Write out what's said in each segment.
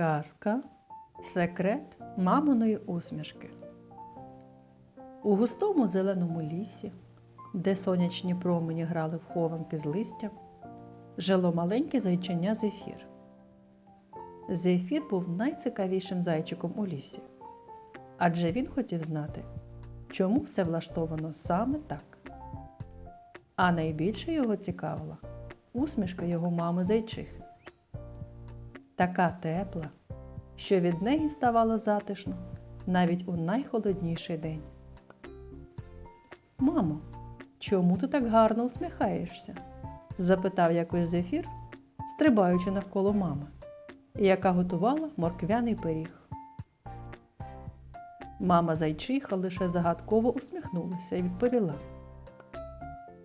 Казка Секрет маминої усмішки. У густому зеленому лісі, де сонячні промені грали в хованки з листям, жило маленьке зайчиня Зефір. Зефір був найцікавішим зайчиком у лісі, адже він хотів знати, чому все влаштовано саме так. А найбільше його цікавила усмішка його мами зайчихи. Така тепла, що від неї ставало затишно навіть у найхолодніший день. Мамо, чому ти так гарно усміхаєшся? запитав якось зефір, стрибаючи навколо мами, яка готувала морквяний пиріг. Мама зайчиха лише загадково усміхнулася і відповіла.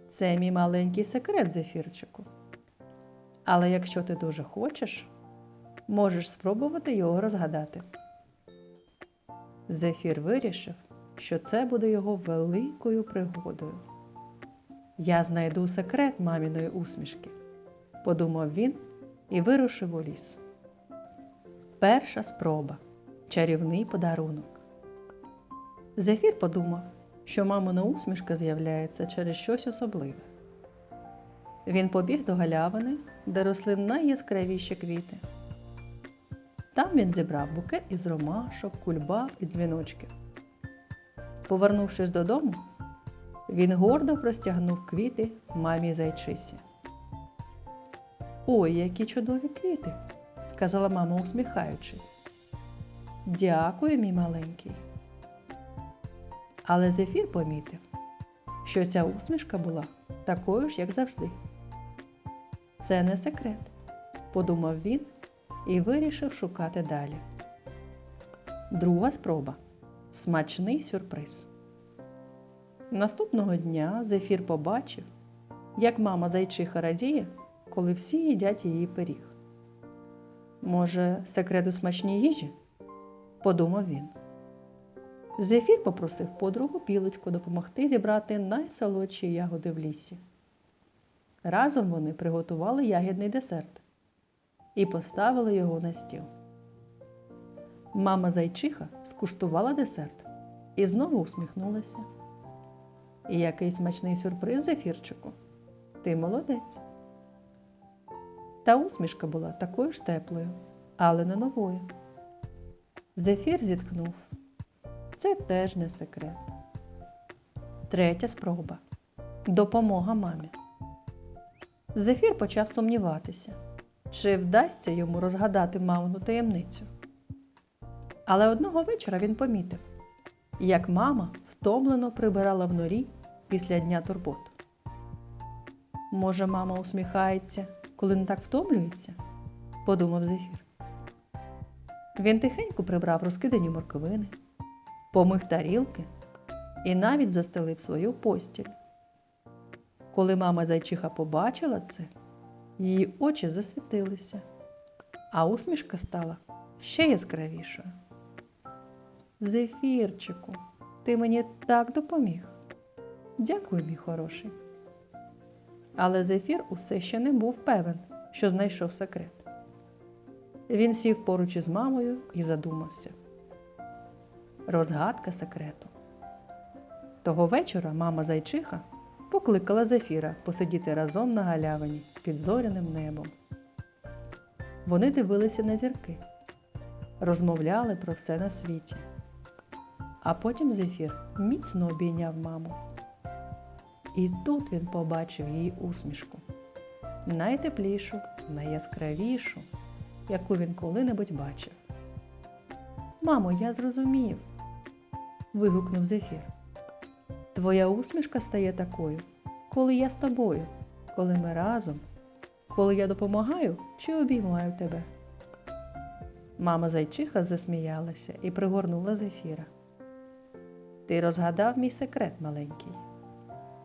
Це мій маленький секрет, зефірчику. Але якщо ти дуже хочеш, можеш спробувати його розгадати. Зефір вирішив, що це буде його великою пригодою. Я знайду секрет маміної усмішки, подумав він і вирушив у ліс. Перша спроба чарівний подарунок. Зефір подумав, що мамина усмішка з'являється через щось особливе. Він побіг до галявини, де росли найяскравіші квіти. Там він зібрав букет із ромашок, кульбаб і дзвіночків. Повернувшись додому, він гордо простягнув квіти мамі зайчисі. Ой, які чудові квіти, сказала мама, усміхаючись. Дякую, мій маленький. Але Зефір помітив, що ця усмішка була такою ж, як завжди. Це не секрет, подумав він і вирішив шукати далі. Друга спроба смачний сюрприз. Наступного дня Зефір побачив, як мама зайчиха радіє, коли всі їдять її пиріг. Може, секрет у смачній їжі? подумав він. Зефір попросив подругу білочку допомогти зібрати найсолодші ягоди в лісі. Разом вони приготували ягідний десерт і поставили його на стіл. Мама зайчиха скуштувала десерт і знову усміхнулася. І який смачний сюрприз, зефірчику. Ти молодець. Та усмішка була такою ж теплою, але не новою. Зефір зітхнув. Це теж не секрет. Третя спроба допомога мамі. Зефір почав сумніватися, чи вдасться йому розгадати мамину таємницю. Але одного вечора він помітив, як мама втомлено прибирала в норі після дня турбот. Може, мама усміхається, коли не так втомлюється? подумав Зефір. Він тихенько прибрав розкидані морковини, помив тарілки і навіть застелив свою постіль. Коли мама зайчиха побачила це, її очі засвітилися, а усмішка стала ще яскравішою. Зефірчику, ти мені так допоміг. Дякую, мій хороший. Але Зефір усе ще не був певен, що знайшов секрет. Він сів поруч із мамою і задумався. Розгадка секрету. Того вечора мама зайчиха покликала Зефіра посидіти разом на галявині під зоряним небом. Вони дивилися на зірки, розмовляли про все на світі. А потім Зефір міцно обійняв маму. І тут він побачив її усмішку найтеплішу, найяскравішу, яку він коли-небудь бачив. Мамо, я зрозумів. вигукнув Зефір. Твоя усмішка стає такою, коли я з тобою, коли ми разом, коли я допомагаю чи обіймаю тебе. Мама зайчиха засміялася і пригорнула зефіра. Ти розгадав мій секрет маленький.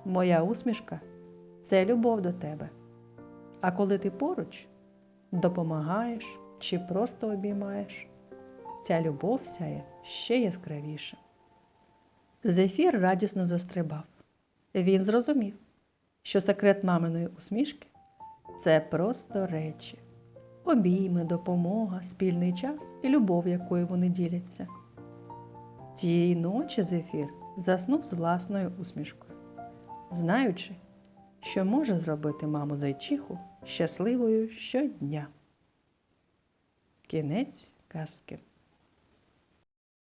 Моя усмішка це любов до тебе. А коли ти поруч допомагаєш чи просто обіймаєш, ця любов сяє ще яскравіше. Зефір радісно застрибав. Він зрозумів, що секрет маминої усмішки це просто речі, обійми, допомога, спільний час і любов, якою вони діляться. Тієї ночі Зефір заснув з власною усмішкою, знаючи, що може зробити маму зайчиху щасливою щодня. Кінець казки.